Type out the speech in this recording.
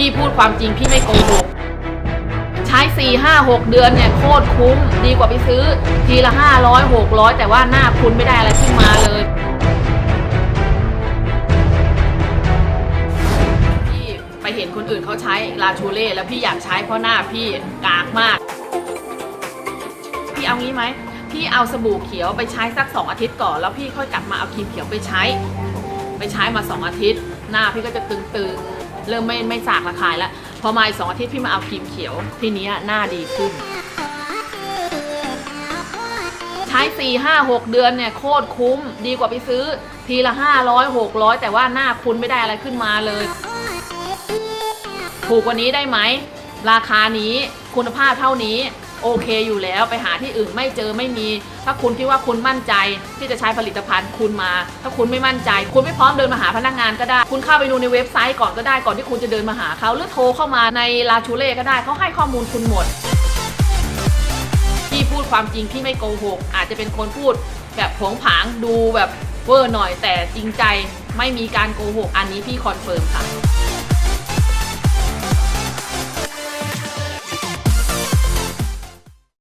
พี่พูดความจริงพี่ไม่โกหกใช้4 5 6 เดือนเนี่ยโคตรคุ้ม ดีกว่าไปซื้อ ทีละ 500 600 แต่ว่าหน้าคุณไม่ได้อะไรขึ้นมาเลยพี่ไปเห็นคนอื่นเขาใช้ลาชูเล่แล้วพี่อยากใช้เพราะหน้าพี่กากมาก พี่เอางี้ไหมพี่เอาสบู่เขียวไปใช้สัก 2 อาทิตย์ก่อน แล้วพี่ค่อยกลับมาเอาครีมเขียวไปใช้ ไปใช้มา 2 อาทิตย์ หน้าพี่ก็จะตึงๆ เริ่มไม่ไม่สากระคายแล้ว พอมาอีกสองอาทิตย์พี่มาเอาครีมเขียว ทีนี้หน้าดีขึ้น ใช้สี่ห้าหกเดือนเนี่ยโคตรคุ้ม ดีกว่าไปซื้อ ทีละห้าร้อยหกร้อยแต่ว่าหน้าคุณไม่ได้อะไรขึ้นมาเลย ถูกกว่านี้ได้ไหม ราคานี้คุณภาพเท่านี้ โอเคอยู่แล้วไปหาที่อื่นไม่เจอไม่มี ถ้าคุณคิดว่าคุณมั่นใจที่จะใช้ผลิตภัณฑ์คุณมา ถ้าคุณไม่มั่นใจ คุณไม่พร้อมเดินมาหาพนักงานก็ได้ คุณเข้าไปดูในเว็บไซต์ก่อนก็ได้ก่อนที่คุณจะเดินมาหาเขาหรือโทรเข้ามาในลาชูเล่ก็ได้เขาให้ข้อมูลคุณหมดพี่พูดความจริงพี่ไม่โกหก อาจจะเป็นคนพูดแบบผงผางดูแบบเวอร์หน่อยแต่จริงใจไม่มีการโกหก อันนี้พี่คอนเฟิร์มค่ะ